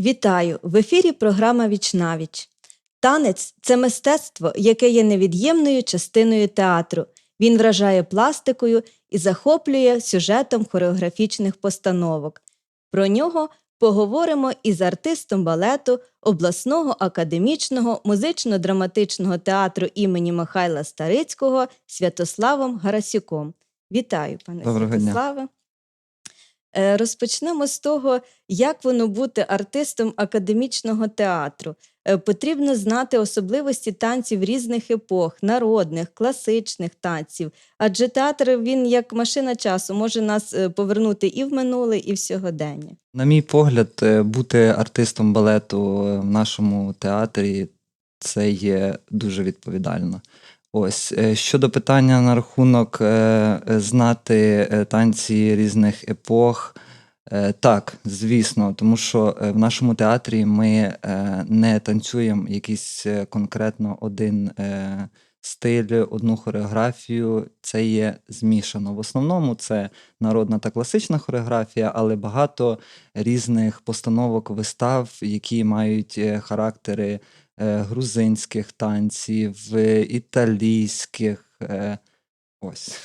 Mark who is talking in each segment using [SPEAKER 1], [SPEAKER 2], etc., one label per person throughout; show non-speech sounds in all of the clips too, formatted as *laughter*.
[SPEAKER 1] Вітаю! В ефірі програма Вічнавіч. Танець це мистецтво, яке є невід'ємною частиною театру. Він вражає пластикою і захоплює сюжетом хореографічних постановок. Про нього поговоримо із артистом балету обласного академічного музично-драматичного театру імені Михайла Старицького Святославом Гарасюком. Вітаю, пане
[SPEAKER 2] Доброго.
[SPEAKER 1] Святославе. Е, Розпочнемо з того, як воно бути артистом академічного театру. Е, Потрібно знати особливості танців різних епох, народних, класичних танців. Адже театр він як машина часу може нас е, повернути і в минуле, і в сьогодення.
[SPEAKER 2] На мій погляд, е, бути артистом балету е, в нашому театрі це є дуже відповідально. Ось е, щодо питання на рахунок е, е, знати танці різних епох. Так, звісно, тому що в нашому театрі ми не танцюємо якийсь конкретно один стиль, одну хореографію. Це є змішано. В основному це народна та класична хореографія, але багато різних постановок вистав, які мають характери грузинських танців, е, італійських. е, Ось.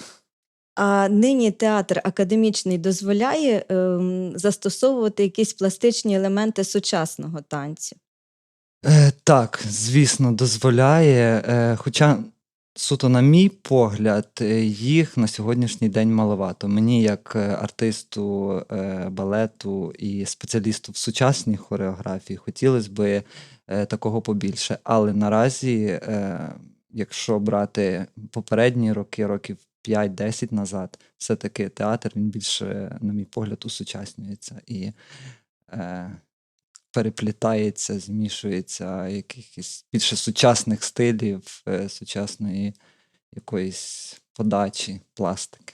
[SPEAKER 1] А нині театр академічний дозволяє ем, застосовувати якісь пластичні елементи сучасного танцю.
[SPEAKER 2] Е, так, звісно, дозволяє. Е, хоча, суто, на мій погляд, е, їх на сьогоднішній день маловато. Мені, як е, артисту е, балету і спеціалісту в сучасній хореографії, хотілося б такого побільше. Але наразі, якщо брати попередні роки, років 5-10 назад, все-таки театр він більше, на мій погляд, усучаснюється. І переплітається, змішується якихось більше сучасних стилів, е, сучасної якоїсь подачі, пластики.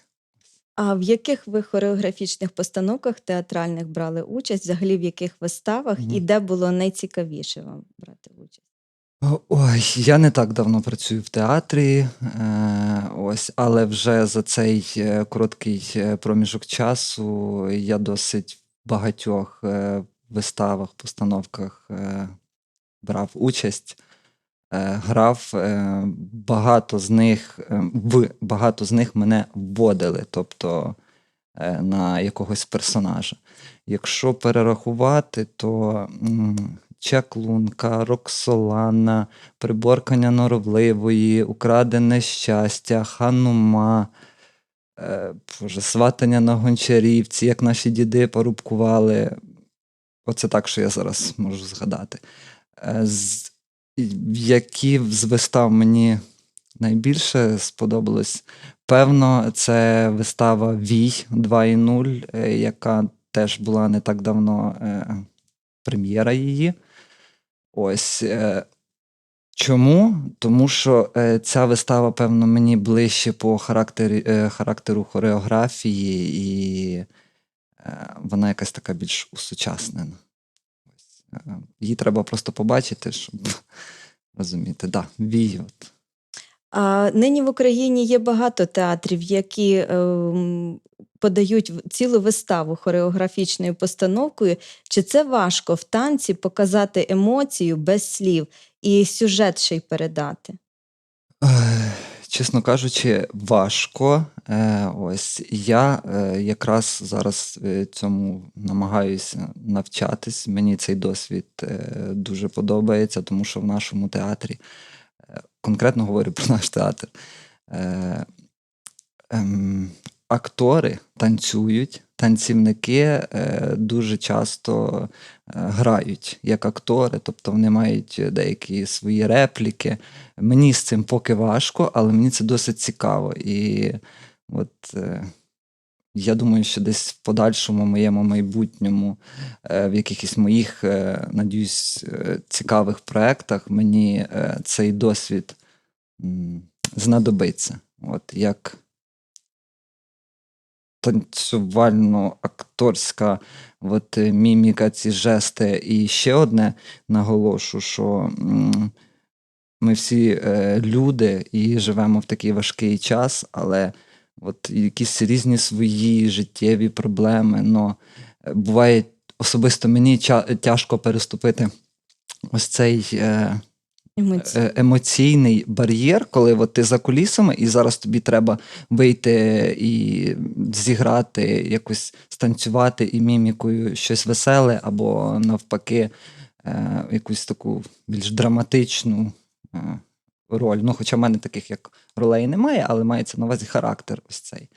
[SPEAKER 1] А в яких ви хореографічних постановках театральних брали участь, взагалі в яких виставах,
[SPEAKER 2] Мгм.
[SPEAKER 1] і де було найцікавіше вам брати участь?
[SPEAKER 2] Ой, я не так давно працюю в театрі, е, ось, але вже за цей е, короткий проміжок часу я досить багатьох виставах, постановках е, брав участь, е, грав. е, Багато з них е, в багато з них мене вводили, тобто е, на якогось персонажа. Якщо перерахувати, то м, Чаклунка, Роксолана, Приборкання норовливої, Украдене щастя, Ханума, е, сватання на гончарівці, як наші діди порубкували. Оце так, що я зараз можу згадати. Е, з, які з вистав мені найбільше сподобалось? Певно, це вистава Вій 2.0, е, яка теж була не так давно е, прем'єра її. Ось. Чому? Тому що е, ця вистава, певно, мені ближче по характері, е, характеру хореографії, і вона якась така більш усучаснена. Е, її треба просто побачити, щоб *laughs* розуміти. Да, Вій. От.
[SPEAKER 1] А нині в Україні є багато театрів, які ем, подають цілу виставу хореографічною постановкою. Чи це важко в танці показати емоцію без слів і сюжет ще й передати?
[SPEAKER 2] Чесно кажучи, важко. Е, Ось я е, якраз зараз е, цьому намагаюся навчатись. Мені цей досвід дуже подобається, тому що в нашому театрі, конкретно говорю про наш театр, ем, актори танцюють, танцівники е, дуже часто е, грають як актори, тобто вони мають деякі свої репліки. Мені з цим поки важко, але мені це досить цікаво. І от е, я думаю, що десь в подальшому моєму майбутньому, в якихось моїх, надіюсь, цікавих проєктах мені цей досвід знадобиться. От як танцювально-акторська от, е, міміка, ці жести. І ще одне наголошу, що ми всі е, люди і живемо в такий важкий час, але от якісь різні свої життєві проблеми. Но е, буває особисто мені тяжко переступити ось цей е,
[SPEAKER 1] Емоції.
[SPEAKER 2] е, емоційний бар'єр, коли от ти за кулісами, і зараз тобі треба вийти і зіграти, якось станцювати і мімікою щось веселе, або навпаки, е, якусь таку більш драматичну е, роль. Ну, хоча в мене таких як ролей немає, але мається на увазі характер ось цей.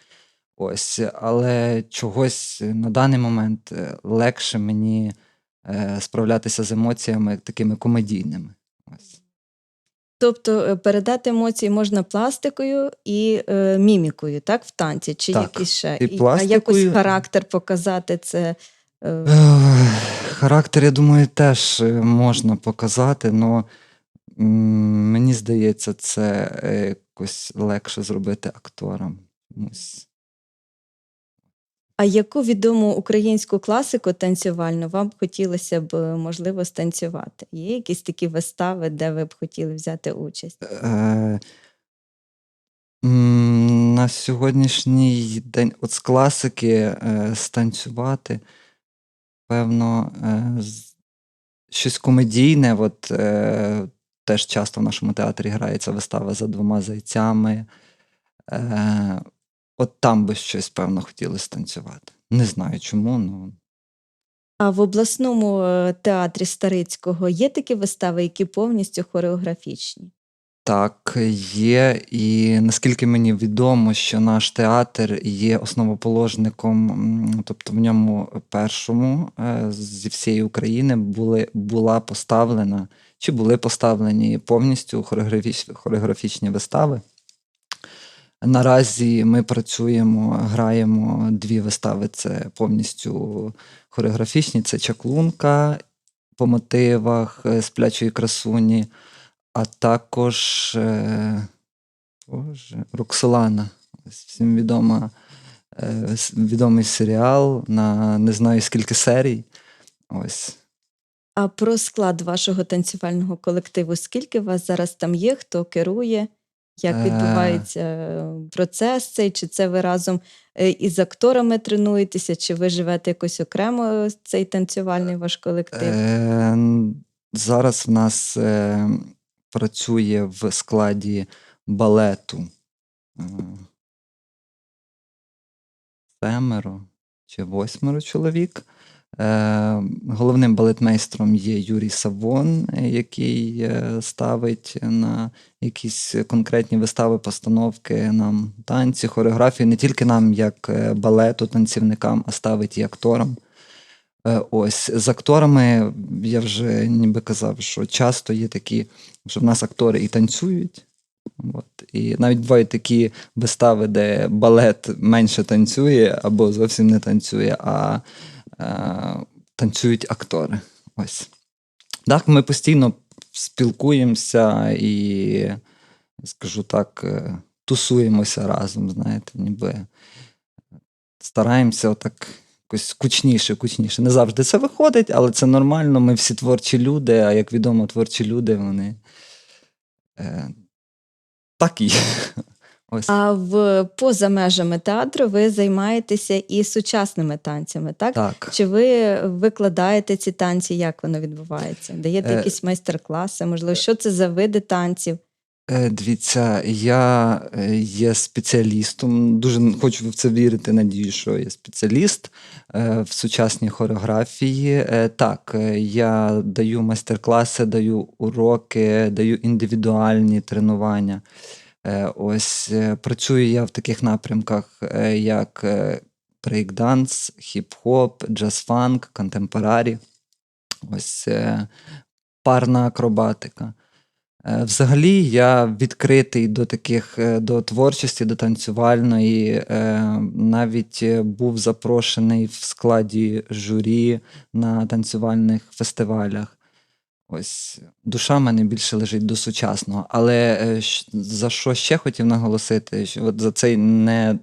[SPEAKER 2] Ось, але чогось на даний момент е, легше мені е, справлятися з емоціями такими комедійними. Ось.
[SPEAKER 1] Тобто е, передати емоції можна пластикою і е, мімікою, так, в танці, чи
[SPEAKER 2] Так,
[SPEAKER 1] якісь ще.
[SPEAKER 2] і
[SPEAKER 1] І- а
[SPEAKER 2] пластикою.
[SPEAKER 1] якось характер показати це. е,
[SPEAKER 2] Характер, я думаю, теж е, можна показати, але мені здається, це е, якось легше зробити акторам. Чомусь.
[SPEAKER 1] А яку відому українську класику танцювальну вам хотілося б, можливо, станцювати? Є якісь такі вистави, де ви б хотіли взяти участь?
[SPEAKER 2] Е, на сьогоднішній день от з класики е, станцювати, певно, е, щось комедійне. От, е, теж часто в нашому театрі грається вистава за двома зайцями. Е, от там би щось, певно, хотіли станцювати. Не знаю чому, ну.
[SPEAKER 1] А в обласному е, театрі Старицького є такі вистави, які повністю хореографічні?
[SPEAKER 2] Так, є. І наскільки мені відомо, що наш театр є основоположником, тобто в ньому першому е, зі всієї України були, була поставлена чи були поставлені повністю хореографіч, хореографічні вистави. Наразі ми працюємо, граємо дві вистави. Це повністю хореографічні. Це чаклунка по мотивах е, сплячої красуні, а також е, боже, Роксолана. Всім відома, е, відомий серіал на не знаю скільки серій. Ось.
[SPEAKER 1] А про склад вашого танцювального колективу, скільки вас зараз там є, хто керує? Як
[SPEAKER 2] Е.
[SPEAKER 1] відбувається е, процес цей? Чи це ви разом е, із акторами тренуєтеся, чи ви живете якось окремо цей танцювальний ваш колектив?
[SPEAKER 2] Зараз в нас працює в складі балету семеро чи восьмеро чоловік. Е, головним балетмейстром є Юрій Савон, який е, ставить на якісь конкретні вистави, постановки нам танці, хореографії, не тільки нам, як е, балету, танцівникам, а ставить і акторам. Ось з акторами я вже ніби казав, що часто є такі, що в нас актори і танцюють. От. І навіть бувають такі вистави, де балет менше танцює або зовсім не танцює, а танцюють актори. Ось. Так, ми постійно спілкуємося і, скажу так, е, тусуємося разом, знаєте, ніби стараємося отак якось кучніше, кучніше. Не завжди це виходить, але це нормально. Ми всі творчі люди, а як відомо, творчі люди, вони е, такі. Ось.
[SPEAKER 1] А в поза межами театру ви займаєтеся і сучасними танцями, так?
[SPEAKER 2] Так.
[SPEAKER 1] Чи ви викладаєте ці танці? Як воно відбувається? Даєте
[SPEAKER 2] Е,
[SPEAKER 1] якісь майстер-класи? Можливо, що це за види танців?
[SPEAKER 2] Е, Дивіться, я е, є спеціалістом. Дуже хочу в це вірити. Надію, що я спеціаліст е, в сучасній хореографії. Е, Так, е, я даю майстер-класи, даю уроки, даю індивідуальні тренування. Е, Ось е, працюю я в таких напрямках, е, як брейкданс, хіп-хоп, джаз-фанк, контемпорарі. Ось парна акробатика. Взагалі я відкритий до таких до творчості, до танцювальної. Навіть був запрошений в складі журі на танцювальних фестивалях. Ось душа в мене більше лежить до сучасного. Але е, за що ще хотів наголосити, що от за цей не,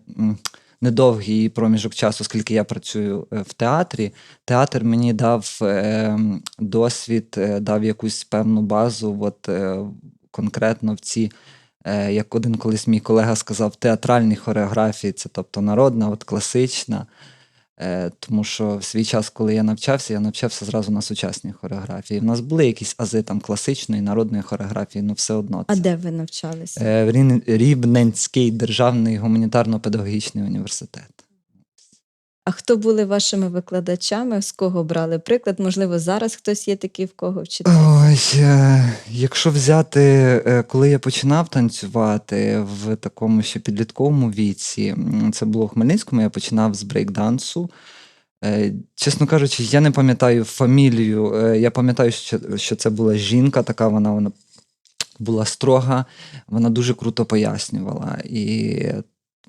[SPEAKER 2] недовгий проміжок часу, скільки я працюю е, в театрі, театр мені дав е, досвід, дав якусь певну базу, от конкретно в ці. Як один колись мій колега сказав, театральні хореографії, це тобто народна, от класична. Е, Тому що в свій час, коли я навчався, я навчався зразу на сучасній хореографії. У нас були якісь ази там класичної, народної хореографії, ну все одно.
[SPEAKER 1] А де ви навчалися?
[SPEAKER 2] Е, в Рівненський державний гуманітарно-педагогічний університет.
[SPEAKER 1] А хто були вашими викладачами? З кого брали приклад? Можливо, зараз хтось є такий, в кого вчитель?
[SPEAKER 2] Е, якщо взяти, е, коли я починав танцювати в такому ще підлітковому віці, це було в Хмельницькому, я починав з брейкдансу. Е, Чесно кажучи, я не пам'ятаю фамілію. Я пам'ятаю, що це була жінка, така вона, вона була строга, вона дуже круто пояснювала. І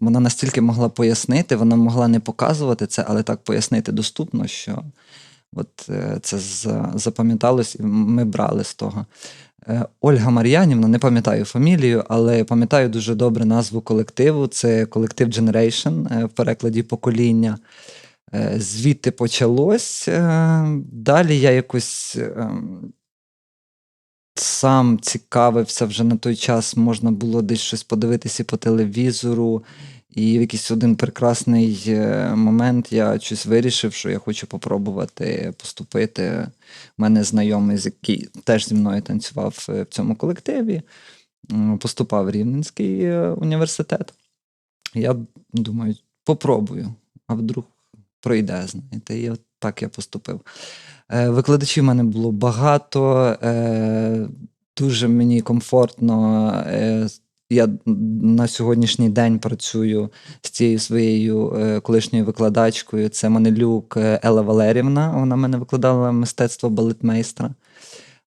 [SPEAKER 2] вона настільки могла пояснити, вона могла не показувати це, але так пояснити доступно, що от е, це запам'яталось, і ми брали з того. Е, Ольга Мар'янівна, не пам'ятаю фамілію, але пам'ятаю дуже добре назву колективу. Це колектив Generation е, в перекладі покоління. Звідти почалось. Далі я якось ем, сам цікавився вже на той час, можна було десь щось подивитися по телевізору. І в якийсь один прекрасний е, момент я щось вирішив, що я хочу попробувати поступити. У мене знайомий, який теж зі мною танцював е, в цьому колективі, поступав в Рівненський е, університет. Я думаю, попробую, а вдруг пройде, знаєте. І от так я поступив. Е, Викладачів в мене було багато, е, дуже мені комфортно. е, Я на сьогоднішній день працюю з цією своєю колишньою викладачкою. Це Манелюк Елла Валерівна. Вона мене викладала мистецтво балетмейстра.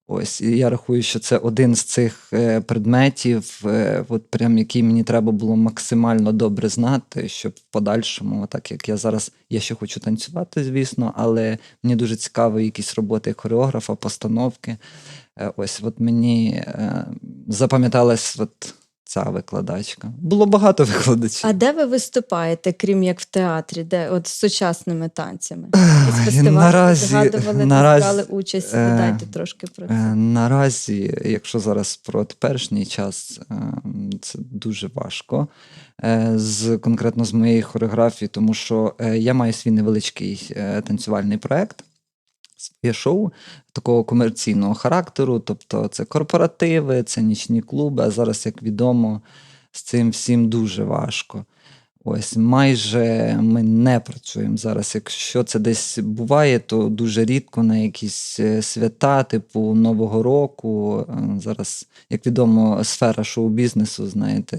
[SPEAKER 2] Ось, і я рахую, що це один з цих е, предметів, е, от прям який мені треба було максимально добре знати, щоб в подальшому, так як я зараз, я ще хочу танцювати, звісно, але мені дуже цікаво якісь роботи хореографа, постановки. Е, Ось, от мені запам'яталась от ця викладачка. Було багато *laughs* викладачів.
[SPEAKER 1] А де ви виступаєте, крім як в театрі, де от з сучасними танцями? Із фестивалю
[SPEAKER 2] наразі-
[SPEAKER 1] згадували,
[SPEAKER 2] наразі,
[SPEAKER 1] брали участь.
[SPEAKER 2] е,
[SPEAKER 1] Додайте трошки про
[SPEAKER 2] Е,
[SPEAKER 1] це.
[SPEAKER 2] Наразі, якщо зараз про теперішній час, е, це дуже важко. Е, З, конкретно з моєї хореографії, тому що е, я маю свій невеличкий е, танцювальний проект, своє шоу такого комерційного характеру. Тобто це корпоративи, це нічні клуби. А зараз, як відомо, з цим всім дуже важко. Ось майже ми не працюємо зараз. Якщо це десь буває, то дуже рідко на якісь е, свята, типу Нового року. Е, Зараз, як відомо, сфера шоу-бізнесу, знаєте,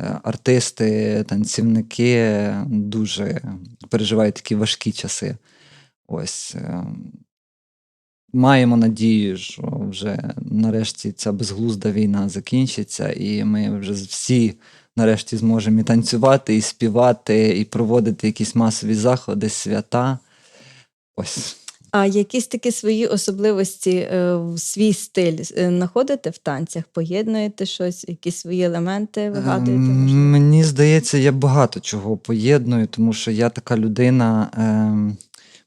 [SPEAKER 2] е, артисти, танцівники дуже переживають такі важкі часи. Ось. е, Маємо надію, що вже нарешті ця безглузда війна закінчиться, і ми вже всі нарешті зможемо і танцювати, і співати, і проводити якісь масові заходи, свята. Ось.
[SPEAKER 1] А якісь такі свої особливості, е, в свій стиль е, знаходите в танцях? Поєднуєте щось, якісь свої елементи вигадуєте?
[SPEAKER 2] Ем,
[SPEAKER 1] можливо?
[SPEAKER 2] Мені здається, я багато чого поєдную, тому що я така людина. ем,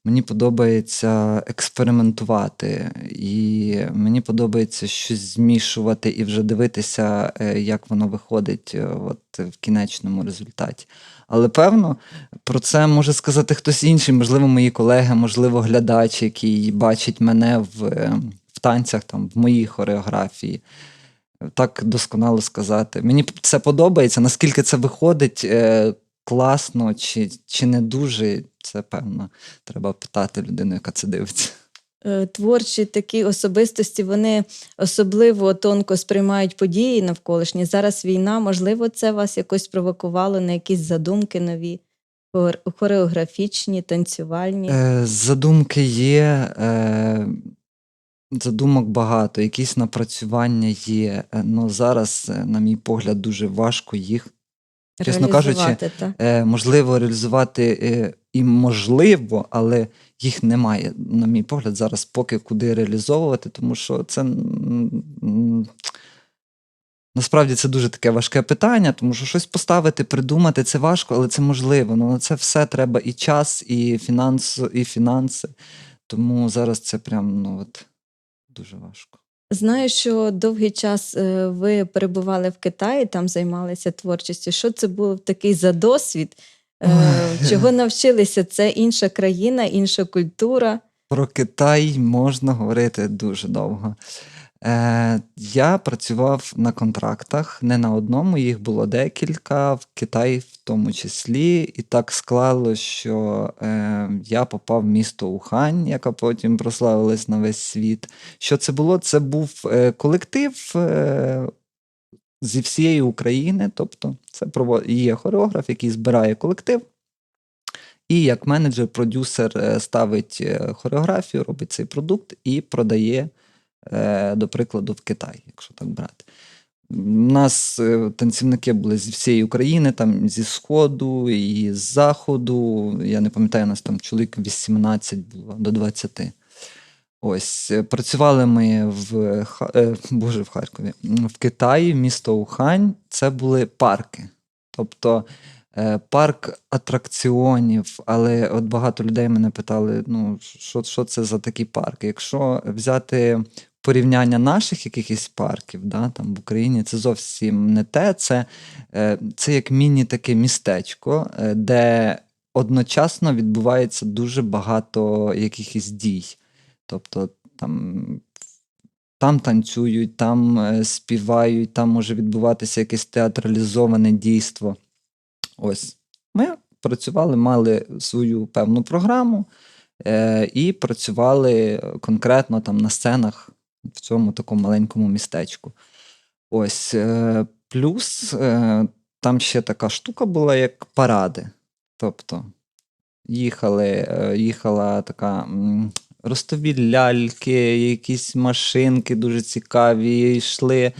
[SPEAKER 2] Мені подобається експериментувати, і мені подобається щось змішувати і вже дивитися, е, як воно виходить е, от, в кінечному результаті. Але певно, про це може сказати хтось інший, можливо, мої колеги, можливо, глядач, який бачить мене в, е, в танцях, там, в моїй хореографії. Так досконало сказати. Мені це подобається. Наскільки це виходить класно чи, чи не дуже, це певно. Треба питати людину, яка це дивиться.
[SPEAKER 1] Е, Творчі такі особистості, вони особливо тонко сприймають події навколишні. Зараз війна, можливо, це вас якось провокувало на якісь задумки нові, хореографічні, танцювальні.
[SPEAKER 2] Е, задумки є, е, задумок багато, якісь напрацювання є. але зараз, е, на мій погляд, дуже важко їх чесно кажучи,
[SPEAKER 1] реалізувати,
[SPEAKER 2] е, можливо реалізувати е, і можливо, але їх немає, на мій погляд, зараз поки куди реалізовувати, тому що це насправді це дуже таке важке питання, тому що щось поставити, придумати це важко, але це можливо. Ну, на це все треба і час, і фінанс, і фінанси. Тому зараз це прям ну, от, дуже важко.
[SPEAKER 1] Знаю, що довгий час е, ви перебували в Китаї, там займалися творчістю. Що це був такий за досвід? Е, Чого навчилися? Це інша країна, інша культура.
[SPEAKER 2] Про Китай можна говорити дуже довго. Е, я працював на контрактах, не на одному, їх було декілька, в Китаї в тому числі. І так склало, що е, я попав в місто Ухань, яка потім прославилась на весь світ. Що це було? Це був е, колектив е, зі всієї України. Тобто, це є хореограф, який збирає колектив. І як менеджер, продюсер е, ставить е, хореографію, робить цей продукт і продає, до прикладу, в Китай, якщо так брати. У нас е, танцівники були зі всієї України, там зі Сходу і з Заходу. Я не пам'ятаю, у нас там чоловік 18 було до 20. Ось е, працювали ми в е, Боже, в Харкові, в Китаї, місто Ухань. Це були парки. Тобто е, парк атракціонів, але от багато людей мене питали: ну, що, що це за такі парки? Якщо взяти порівняння наших якихось парків, да, там в Україні, це зовсім не те. Це, е, це як міні-таке містечко, е, де одночасно відбувається дуже багато якихось дій. Тобто там. Там танцюють, там е, співають, там може відбуватися якесь театралізоване дійство. Ось ми працювали, мали свою певну програму е, і працювали конкретно там на сценах в цьому такому маленькому містечку. Ось е, плюс е, там ще така штука була, як паради. Тобто їхали, е, їхала така. Ростові ляльки, якісь машинки дуже цікаві, йшли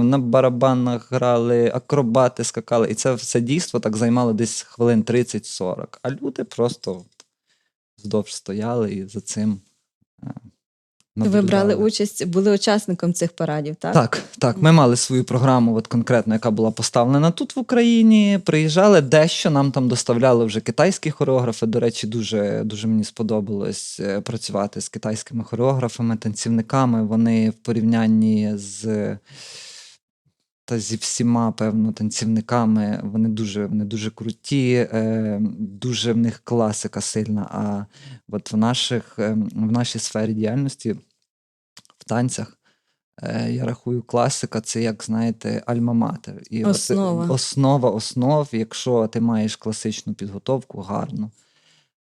[SPEAKER 2] на барабанах грали, акробати скакали. І це все дійство так займало десь хвилин 30-40. А люди просто вздовж стояли і за цим.
[SPEAKER 1] Ви брали участь, були учасником цих парадів, так?
[SPEAKER 2] Так, так. Ми мали свою програму, от конкретно, яка була поставлена тут в Україні. Приїжджали дещо, нам там доставляли вже китайські хореографи. До речі, дуже, дуже мені сподобалось е, працювати з китайськими хореографами, танцівниками. Вони в порівнянні з. Та зі всіма, певно, танцівниками вони дуже, вони дуже круті, е, дуже в них класика сильна. А от в, наших, е, в нашій сфері діяльності, в танцях, Е, Я рахую, класика це, як знаєте, альма-матер. І от,
[SPEAKER 1] Основа.
[SPEAKER 2] основа основ. Якщо ти маєш класичну підготовку гарну,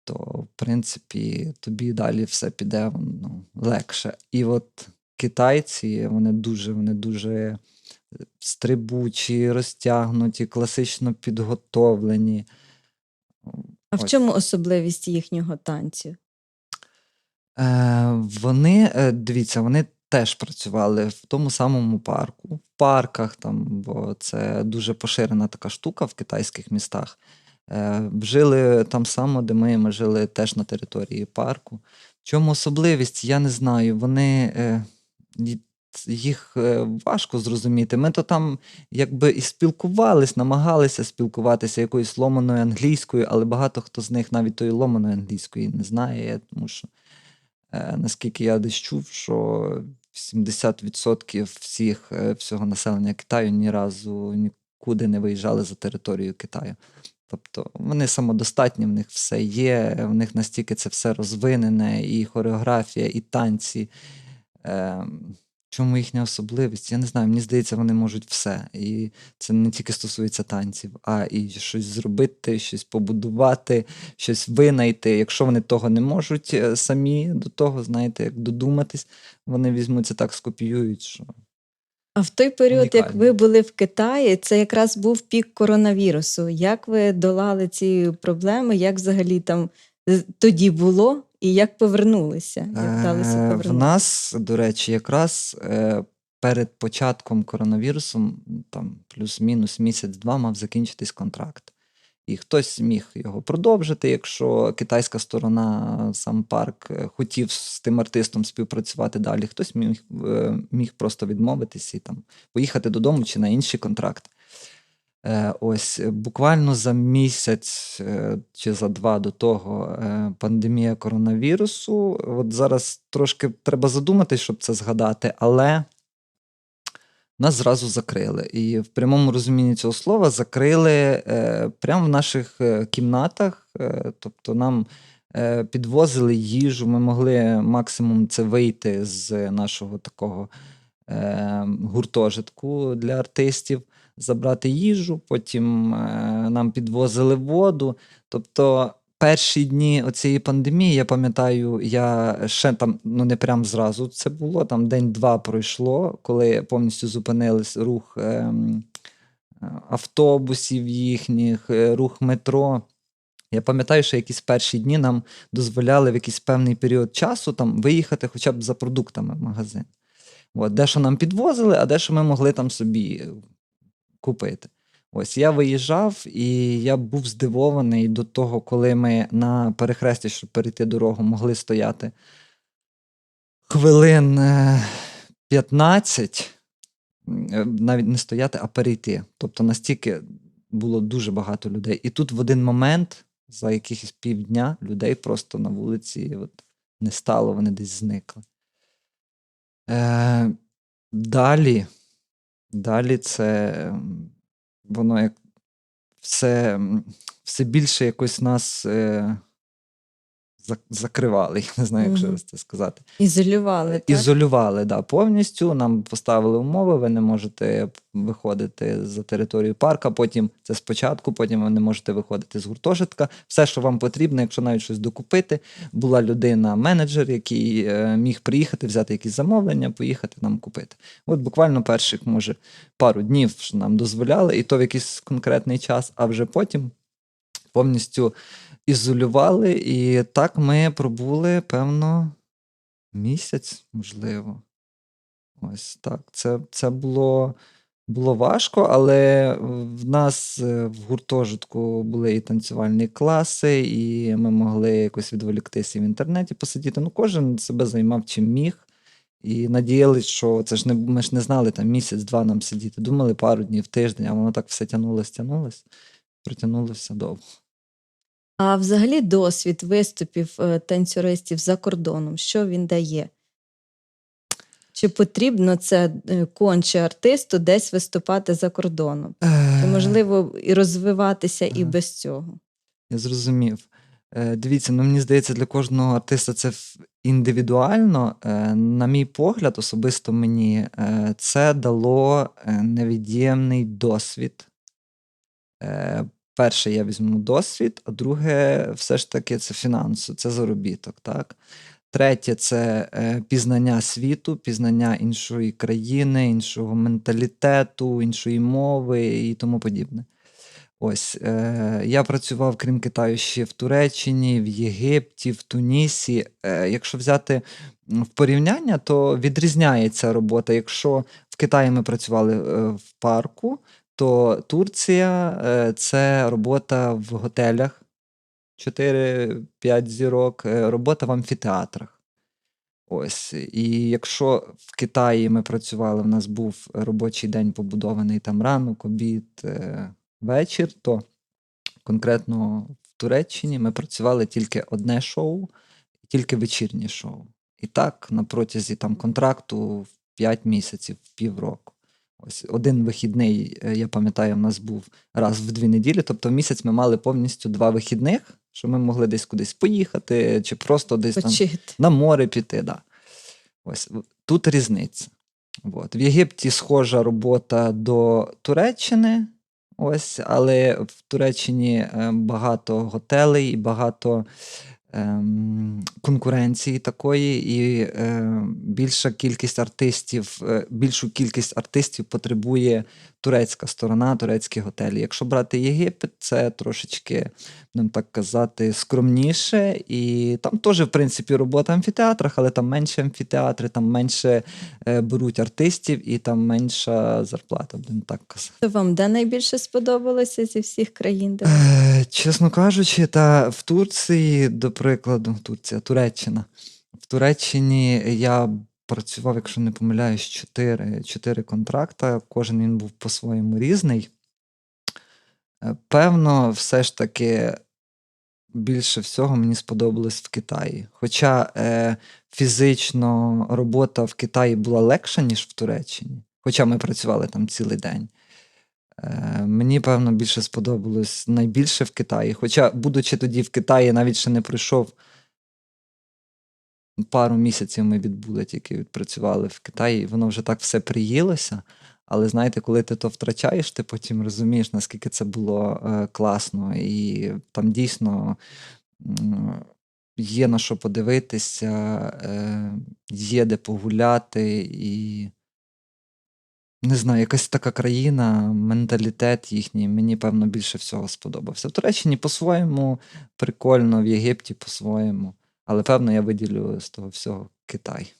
[SPEAKER 2] то в принципі тобі далі все піде ну, легше. І от китайці, вони дуже, вони дуже стрибучі, розтягнуті, класично підготовлені.
[SPEAKER 1] А в
[SPEAKER 2] Ось.
[SPEAKER 1] чому особливість їхнього танцю?
[SPEAKER 2] Е, вони, е, дивіться, вони теж працювали в тому самому парку, в парках, там, бо це дуже поширена така штука в китайських містах. Е, жили там само, де ми, ми жили теж на території парку. В чому особливість, я не знаю. Вони е, їх е, важко зрозуміти. Ми то там якби і спілкувались, намагалися спілкуватися якоюсь ломаною англійською, але багато хто з них навіть тої ломаної англійської не знає, тому що Е, наскільки я десь чув, що 70% всіх, е, всього населення Китаю ні разу нікуди не виїжджали за територію Китаю. Тобто вони самодостатні, в них все є, в них настільки це все розвинене, і хореографія, і танці. Е, чому їхня особливість? Я не знаю, мені здається, вони можуть все. І це не тільки стосується танців, а і щось зробити, щось побудувати, щось винайти. Якщо вони того не можуть е, самі до того, знаєте, як додуматись, вони візьмуться так, скопіюють, що
[SPEAKER 1] А в той період, як ви були в Китаї, це якраз був пік коронавірусу. Як ви долали ці проблеми? Як взагалі там тоді було і як повернулися? Як вдалося
[SPEAKER 2] Е, В нас, до речі, якраз е, перед початком коронавірусу, там плюс-мінус місяць-два, мав закінчитись контракт. І хтось міг його продовжити, якщо китайська сторона, сам парк, е, хотів з тим артистом співпрацювати далі. Хтось міг, міг просто відмовитись і там поїхати додому чи на інший контракт. Е, Ось е, буквально за місяць е, чи за два до того пандемія коронавірусу. От зараз трошки треба задуматись, щоб це згадати, але нас зразу закрили. І в прямому розумінні цього слова закрили прямо в наших кімнатах. Тобто нам підвозили їжу, ми могли максимум це вийти з нашого такого гуртожитку для артистів, забрати їжу, потім е, нам підвозили воду. Тобто. Перші дні цієї пандемії, я пам'ятаю, я ще там, ну не прям зразу це було, там день-два пройшло, коли повністю зупинились рух е, автобусів їхніх, е, рух метро. Я пам'ятаю, що якісь перші дні нам дозволяли в якийсь певний період часу там виїхати хоча б за продуктами в магазин. От, дещо нам підвозили, а дещо ми могли там собі купити. Ось я виїжджав, і я був здивований до того, коли ми на перехресті, щоб перейти дорогу, могли стояти хвилин е, 15, е, навіть не стояти, а перейти. Тобто настільки було дуже багато людей. І тут в один момент, за якихось півдня, людей просто на вулиці от, не стало, вони десь зникли. Е, далі, далі це воно як все, все більше якось нас е, закривали, я не знаю, як ще
[SPEAKER 1] Мгм.
[SPEAKER 2] раз це сказати.
[SPEAKER 1] Ізолювали, так?
[SPEAKER 2] Ізолювали да, повністю. Нам поставили умови, ви не можете виходити за територію парка. Потім це спочатку, потім ви не можете виходити з гуртожитка. Все, що вам потрібно, якщо навіть щось докупити, була людина, менеджер, який е, міг приїхати, взяти якісь замовлення, поїхати нам купити. От буквально перших, може, пару днів що нам дозволяли, і то в якийсь конкретний час, а вже потім повністю ізолювали. І так ми пробули, певно, місяць, можливо. Ось так. Це, це було, було важко, але в нас е, в гуртожитку були і танцювальні класи, і ми могли якось відволіктися в інтернеті посидіти. Ну, кожен себе займав чим міг. І надіялись, що це ж не ми ж не знали там місяць-два нам сидіти. Думали пару днів, тиждень, а воно так все тягнулось, тягнулось, протягнулося довго.
[SPEAKER 1] А взагалі досвід виступів е, танцюристів за кордоном, що він дає? Чи потрібно це е, конче артисту десь виступати за кордоном? Чи можливо і розвиватися і без цього?
[SPEAKER 2] Я зрозумів. Е, Дивіться, ну мені здається, для кожного артиста це індивідуально. Е, На мій погляд, особисто мені, е, це дало е, невід'ємний досвід. Перше, я візьму досвід, а друге, все ж таки, це фінанси, це заробіток. Так? Третє це е, пізнання світу, пізнання іншої країни, іншого менталітету, іншої мови і тому подібне. Ось е, я працював, крім Китаю, ще в Туреччині, в Єгипті, в Тунісі. Е, якщо взяти в порівняння, то відрізняється робота. Якщо в Китаї ми працювали е, в парку, то Турція е, це робота в готелях 4-5 зірок, е, робота в амфітеатрах. Ось. І якщо в Китаї ми працювали, в нас був робочий день побудований там ранок, обід, е, вечір, то конкретно в Туреччині ми працювали тільки одне шоу, тільки вечірнє шоу. І так на протязі там контракту в 5 місяців, в півроку. Ось один вихідний, е, я пам'ятаю, в нас був раз в дві неділі. Тобто в місяць ми мали повністю два вихідних, що ми могли десь кудись поїхати, чи просто десь там на море піти. Да. Ось тут різниця. От. В Єгипті схожа робота до Туреччини, ось, але в Туреччині е, багато готелей і багато конкуренції такої, і е, більша кількість артистів, е, більшу кількість артистів потребує турецька сторона, турецькі готелі. Якщо брати Єгипет, це трошечки, будемо так казати, скромніше. І там теж, в принципі, робота в амфітеатрах, але там менше амфітеатри, там менше е, беруть артистів і там менша зарплата, будемо так казати.
[SPEAKER 1] Вам де найбільше сподобалося зі всіх країн? Де
[SPEAKER 2] чесно кажучи, та в Турції, до прикладу, Турція, Туреччина. В Туреччині я працював, якщо не помиляюсь, чотири, чотири контракта. Кожен він був по-своєму різний. Е, Певно, все ж таки більше всього мені сподобалось в Китаї. Хоча е, фізично робота в Китаї була легша, ніж в Туреччині. Хоча ми працювали там цілий день. Е, Мені, певно, більше сподобалось найбільше в Китаї. Хоча, будучи тоді в Китаї, навіть ще не пройшов пару місяців ми відбули, тільки відпрацювали в Китаї, і воно вже так все приїлося. Але знаєте, коли ти то втрачаєш, ти потім розумієш, наскільки це було е, класно. І там дійсно є на що подивитися, е, є де погуляти, і не знаю, якась така країна, менталітет їхній, мені, певно, більше всього сподобався. В Туреччині по-своєму прикольно, в Єгипті по-своєму. Але певно, я виділю з того всього Китай.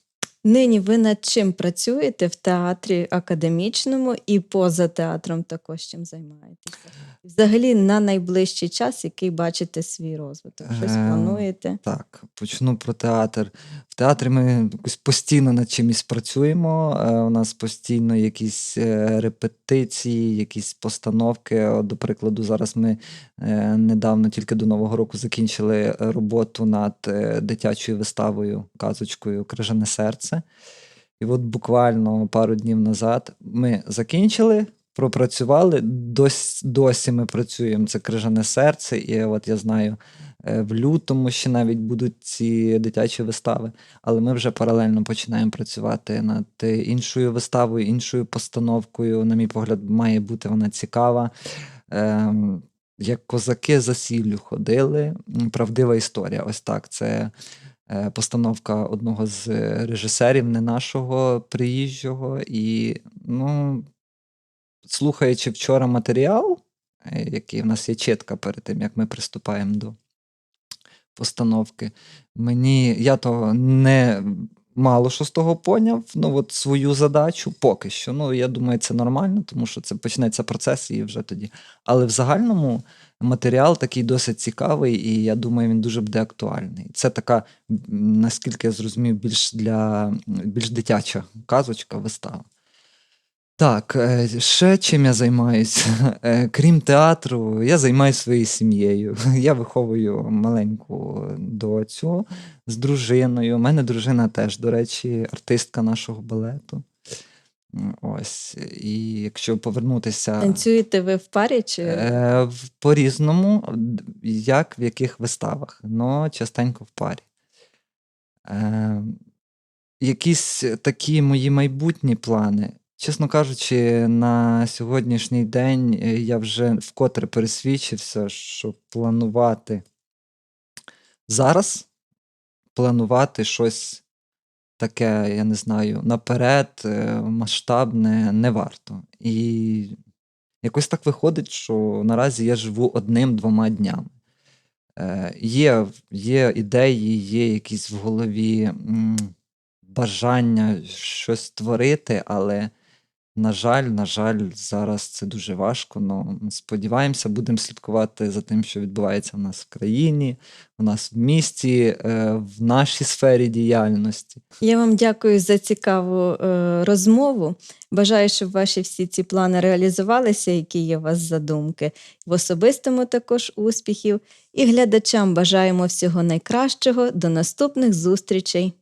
[SPEAKER 1] Нині ви над чим працюєте в театрі академічному і поза театром також чим займаєтеся? Взагалі на найближчий час, який бачите свій розвиток? Щось
[SPEAKER 2] Е,
[SPEAKER 1] плануєте?
[SPEAKER 2] Так, почну про театр. В театрі ми постійно над чимось працюємо. Е, У нас постійно якісь е, репетиції, якісь постановки. От, До прикладу, зараз ми е, недавно, тільки до Нового року, закінчили роботу над е, дитячою виставою, казочкою Крижане серце. І от буквально пару днів назад ми закінчили, пропрацювали. Досі, досі ми працюємо. Це крижане серце. І от я знаю, е, в лютому ще навіть будуть ці дитячі вистави. Але ми вже паралельно починаємо працювати над іншою виставою, іншою постановкою. На мій погляд, має бути вона цікава. Ем, Як козаки за сіллю ходили. Правдива історія. Ось так. Це постановка одного з е, режисерів, не нашого приїжджого. І, ну, слухаючи вчора матеріал, е, який в нас є чітка перед тим, як ми приступаємо до постановки, мені я то не мало що з того поняв. Ну, от свою задачу поки що. Ну, я думаю, це нормально, тому що це почнеться процес і вже тоді. Але в загальному матеріал такий досить цікавий, і я думаю, він дуже буде актуальний. Це така, наскільки я зрозумів, більш для більш дитяча казочка, вистава. Так, е, ще чим я займаюся? *laughs* Е, Крім театру, я займаюся своєю сім'єю. *laughs* Я виховую маленьку доцю з дружиною. У мене дружина теж, до речі, артистка нашого балету. Ось. І якщо повернутися
[SPEAKER 1] Танцюєте ви в парі чи
[SPEAKER 2] е, по-різному, як в яких виставах, але частенько в парі. Е, якісь такі мої майбутні плани. Чесно кажучи, на сьогоднішній день е, я вже вкотре пересвідчився, що планувати зараз, планувати щось таке, я не знаю, наперед, е, масштабне не варто. І якось так виходить, що наразі я живу одним-двома днями. Е, є, є ідеї, є якісь в голові бажання щось створити, але, на жаль, на жаль, зараз це дуже важко. Но сподіваємося, будемо слідкувати за тим, що відбувається в нас в країні, в нас в місті, е, в нашій сфері діяльності.
[SPEAKER 1] Я вам дякую за цікаву е, розмову. Бажаю, щоб ваші всі ці плани реалізувалися, які є у вас задумки. В особистому також успіхів. І глядачам бажаємо всього найкращого. До наступних зустрічей.